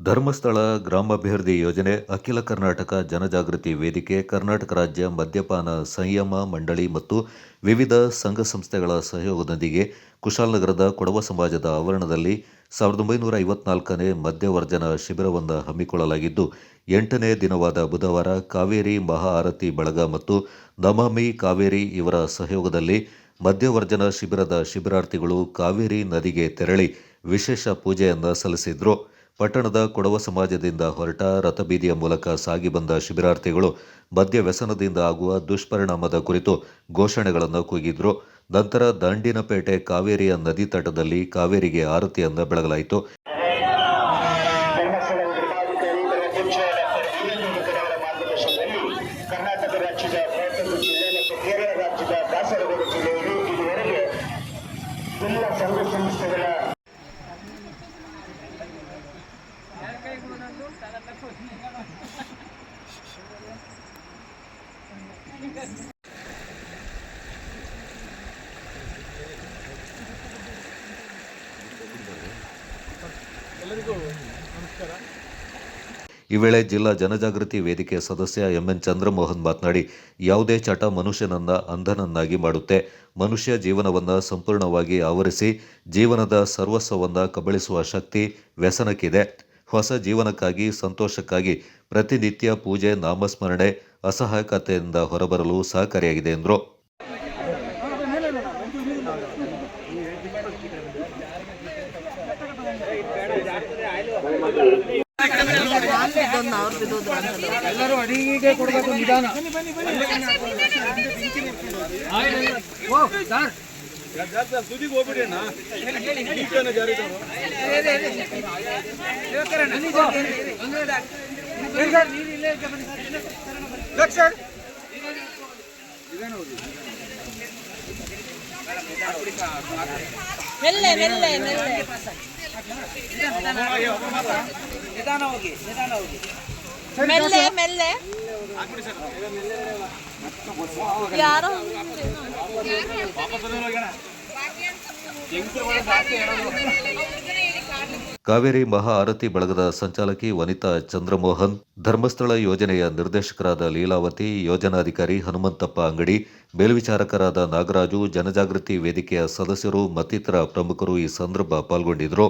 ಧರ್ಮಸ್ಥಳ ಗ್ರಾಮಾಭಿವೃದ್ಧಿ ಯೋಜನೆ, ಅಖಿಲ ಕರ್ನಾಟಕ ಜನಜಾಗೃತಿ ವೇದಿಕೆ, ಕರ್ನಾಟಕ ರಾಜ್ಯ ಮದ್ಯಪಾನ ಸಂಯಮ ಮಂಡಳಿ ಮತ್ತು ವಿವಿಧ ಸಂಘ ಸಂಸ್ಥೆಗಳ ಸಹಯೋಗದೊಂದಿಗೆ ಕುಶಾಲನಗರದ ಕೊಡವ ಸಮಾಜದ ಆವರಣದಲ್ಲಿ ಸಾವಿರದ ಒಂಬೈನೂರ ಐವತ್ನಾಲ್ಕನೇ ಮದ್ಯವರ್ಜನ ಶಿಬಿರವನ್ನು ಹಮ್ಮಿಕೊಳ್ಳಲಾಗಿದ್ದು, ಎಂಟನೇ ದಿನವಾದ ಬುಧವಾರ ಕಾವೇರಿ ಮಹಾ ಆರತಿ ಬಳಗ ಮತ್ತು ನಮಾಮಿ ಕಾವೇರಿ ಇವರ ಸಹಯೋಗದಲ್ಲಿ ಮದ್ಯವರ್ಜನ ಶಿಬಿರದ ಶಿಬಿರಾರ್ಥಿಗಳು ಕಾವೇರಿ ನದಿಗೆ ತೆರಳಿ ವಿಶೇಷ ಪೂಜೆಯನ್ನು ಸಲ್ಲಿಸಿದ್ರು. ಪಟ್ಟಣದ ಕೊಡವ ಸಮಾಜದಿಂದ ಹೊರಟ ರಥಬೀದಿಯ ಮೂಲಕ ಸಾಗಿ ಬಂದ ಶಿಬಿರಾರ್ಥಿಗಳು ಮದ್ಯ ವ್ಯಸನದಿಂದ ಆಗುವ ದುಷ್ಪರಿಣಾಮದ ಕುರಿತು ಘೋಷಣೆಗಳನ್ನು ಕೂಗಿದ್ರು. ನಂತರ ದಂಡಿನಪೇಟೆ ಕಾವೇರಿಯ ನದಿ ತಟದಲ್ಲಿ ಕಾವೇರಿಗೆ ಆರತಿಯನ್ನು ಬೆಳಗಲಾಯಿತು. ಜಿಲ್ಲೆಯಲ್ಲಿ ಇದುವರೆಗೆ ಎಲ್ಲ ಸಂಘ ಸಂಸ್ಥೆಗಳ ಈ ವೇಳೆ ಜಿಲ್ಲಾ ಜನಜಾಗೃತಿ ವೇದಿಕೆ ಸದಸ್ಯ ಎಂಎನ್ ಚಂದ್ರಮೋಹನ್ ಮಾತನಾಡಿ, ಯಾವುದೇ ಚಟ ಮನುಷ್ಯನನ್ನ ಅಂಧನನ್ನಾಗಿ ಮಾಡುತ್ತೆ. ಮನುಷ್ಯ ಜೀವನವನ್ನ ಸಂಪೂರ್ಣವಾಗಿ ಆವರಿಸಿ, ಜೀವನದ ಸರ್ವಸ್ವವನ್ನ ಕಬಳಿಸುವ ಶಕ್ತಿ ವ್ಯಸನಕ್ಕಿದೆ. ಹೊಸ ಜೀವನಕ್ಕಾಗಿ ಸಂತೋಷಕ್ಕಾಗಿ ಪ್ರತಿನಿತ್ಯ ಪೂಜೆ ನಾಮಸ್ಮರಣೆ ಅಸಹಾಯಕತೆಯಿಂದ ಹೊರಬರಲು ಸಹಕಾರಿಯಾಗಿದೆ ಎಂದರು. ಎಲ್ಲರೂ ಅಡಿಗೆ ಕೊಡಬೇಕು ನಿಧಾನ. ತುದಿಗೆ ಹೋಗ್ಬಿಡಿ ಮೆಲ್ಲೆ ಮೆಲ್ಲೆ. ಮೆಲ್ಲೆ ಹೋಗಿ ಹೋಗಿ. ಮೆಲ್ಲೆ ಮೆಲ್ಲೆ. ಯಾರೋ ಕಾವೇರಿ ಮಹಾ ಆರತಿ ಬಳಗದ ಸಂಚಾಲಕಿ ವನಿತಾ ಚಂದ್ರಮೋಹನ್ ಧರ್ಮಸ್ಥಳ ಯೋಜನೆಯ ನಿರ್ದೇಶಕರಾದ ಲೀಲಾವತಿ ಯೋಜನಾಧಿಕಾರಿ ಹನುಮಂತಪ್ಪ ಅಂಗಡಿ ಮೇಲ್ವಿಚಾರಕರಾದ ನಾಗರಾಜು ಜನಜಾಗೃತಿ ವೇದಿಕೆಯ ಸದಸ್ಯರು ಮತ್ತಿತರ ಪ್ರಮುಖರು ಈ ಸಂದರ್ಭ ಪಾಲ್ಗೊಂಡಿದ್ದರು.